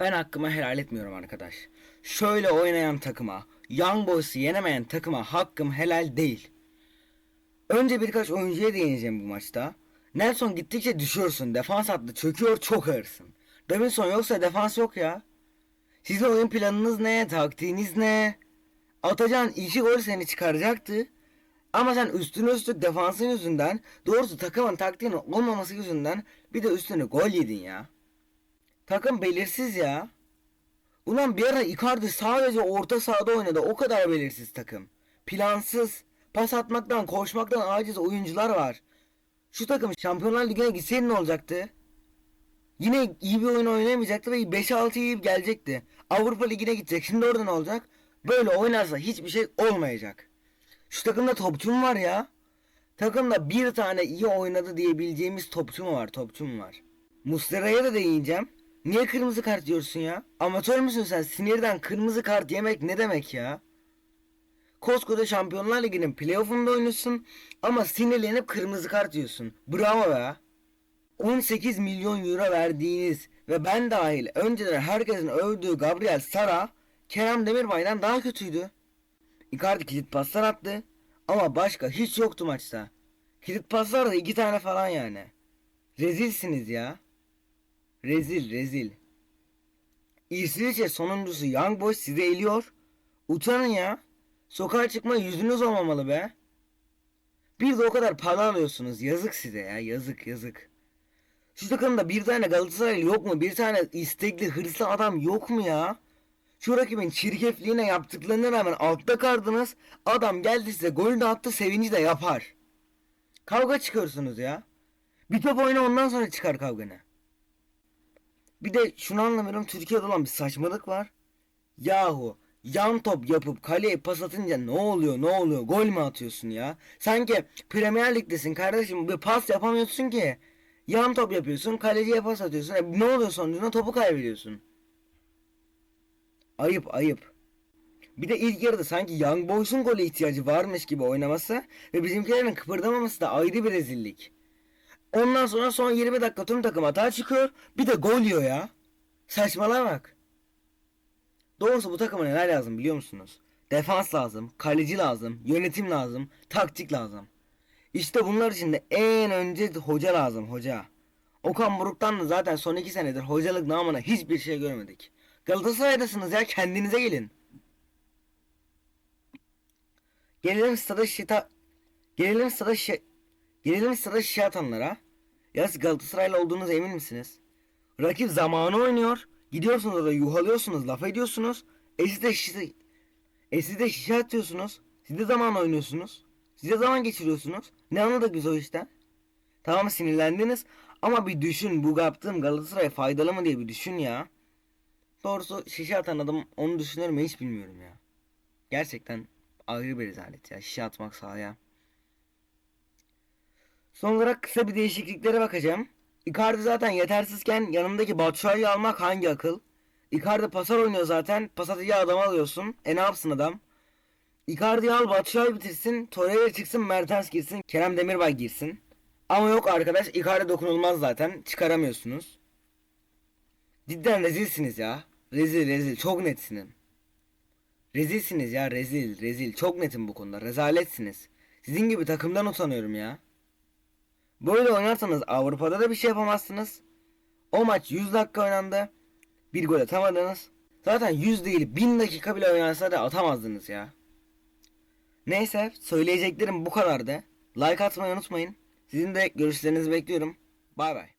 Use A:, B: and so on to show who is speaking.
A: Ben hakkımı helal etmiyorum arkadaş. Şöyle oynayan takıma, Young Boys'u yenemeyen takıma hakkım helal değil. Önce birkaç oyuncuya değineceğim bu maçta. Nelson gittikçe düşüyorsun. Defans hattı çöküyor çok ağırsın. Davinson yoksa defans yok ya. Sizin oyun planınız ne? Taktiğiniz ne? Atacağın iki gol seni çıkaracaktı. Ama sen üstüne üstlük defansın yüzünden, doğrusu takımın taktiğinin olmaması yüzünden bir de üstüne gol yedin ya. Takım belirsiz ya. Ulan bir ara Icardi sadece orta sahada oynadı. O kadar belirsiz takım. Plansız. Pas atmaktan, koşmaktan aciz oyuncular var. Şu takım Şampiyonlar Ligi'ne gitseydi ne olacaktı? Yine iyi bir oyun oynayamayacaktı ve 5-6 iyi gelecekti. Avrupa Ligi'ne gidecek. Şimdi orada ne olacak? Böyle oynarsa hiçbir şey olmayacak. Şu takımda topçu mu var ya? Takımda bir tane iyi oynadı diyebileceğimiz topçu mu var? Topçu mu var? Muslera'ya da değineceğim. Niye kırmızı kart diyorsun ya? Amatör müsün sen? Sinirden kırmızı kart yemek ne demek ya? Koskoca Şampiyonlar Ligi'nin playoff'unda oynuyorsun ama sinirlenip kırmızı kart yiyorsun. Bravo be. 18 milyon euro verdiğiniz ve ben dahil önceden herkesin övdüğü Gabriel Sara Kerem Demirbay'dan daha kötüydü. Icardi kilit paslar attı ama başka hiç yoktu maçta. Kilit paslar da iki tane falan yani. Rezilsiniz ya. Rezil rezil. İsviçre sonuncusu Young Boys sizi eliyor. Utanın ya. Sokağa çıkma yüzünüz olmamalı be. Bir de o kadar para alıyorsunuz. Yazık size ya. Yazık yazık. Şu takımda bir tane Galatasaraylı yok mu? Bir tane istekli hırslı adam yok mu ya? Şu rakibin çirkefliğine yaptıklarına rağmen altta kaldınız. Adam geldi size golü attı sevinci de yapar. Kavga çıkıyorsunuz ya. Bir top oyna ondan sonra çıkar kavganı. Bir de şunu anlamıyorum Türkiye'de olan bir saçmalık var. Yahu yan top yapıp kaleye pas atınca ne oluyor ne oluyor gol mü atıyorsun ya? Sanki Premier Lig'desin kardeşim bir pas yapamıyorsun ki. Yan top yapıyorsun kaleciye pas atıyorsun. E, ne oluyor sonucunda topu kaybediyorsun. Ayıp ayıp. Bir de ilk yarıda sanki Young Boys'un gole ihtiyacı varmış gibi oynaması ve bizimkilerin kıpırdamaması da ayrı bir rezillik. Ondan sonra son 20 dakika tüm takım hata çıkıyor. Bir de gol yiyor ya. Saçmalığa bak. Doğrusu bu takıma neler lazım biliyor musunuz? Defans lazım, kaleci lazım, yönetim lazım, taktik lazım. İşte bunlar için de en önce hoca lazım hoca. Okan Buruk'tan da zaten son iki senedir hocalık namına hiçbir şey görmedik. Galatasaray'dasınız ya kendinize gelin. Gelelim stada şita... Gelelim stada şi... Gelelim stada şişe atanlara. Ya siz Galatasaraylı olduğunuza emin misiniz? Rakip zamanı oynuyor. Gidiyorsunuz orada yuhalıyorsunuz, laf ediyorsunuz. E siz de şişe... E siz de şişe atıyorsunuz. Siz de zaman oynuyorsunuz. Siz de zaman geçiriyorsunuz. Ne anladık biz o işten? Tamam sinirlendiniz ama bir düşün bu yaptığım Galatasaray faydalı mı diye bir düşün ya. Doğrusu şişe atan adam onu düşünür mü hiç bilmiyorum ya. Gerçekten ayrı bir rezalet ya şişe atmak sahaya. Son olarak kısa bir değişikliklere bakacağım. Icardi zaten yetersizken yanındaki Batshuayi'yi almak hangi akıl? Icardi pasar oynuyor zaten. Pas atacağı adamı alıyorsun. E ne yapsın adam? Icardi'yi al Batshuayi bitirsin. Torreira çıksın Mertens girsin. Kerem Demirbay girsin. Ama yok arkadaş Icardi dokunulmaz zaten. Çıkaramıyorsunuz. Cidden rezilsiniz ya. Rezil rezil çok netsiniz. Rezilsiniz ya rezil rezil çok netim bu konuda rezaletsiniz. Sizin gibi takımdan utanıyorum ya. Böyle oynarsanız Avrupa'da da bir şey yapamazsınız. O maç 100 dakika oynandı. Bir gol atamadınız. Zaten 100 değil 1000 dakika bile oynansa da atamazdınız ya. Neyse söyleyeceklerim bu kadardı. Like atmayı unutmayın. Sizin de görüşlerinizi bekliyorum. Bay bay.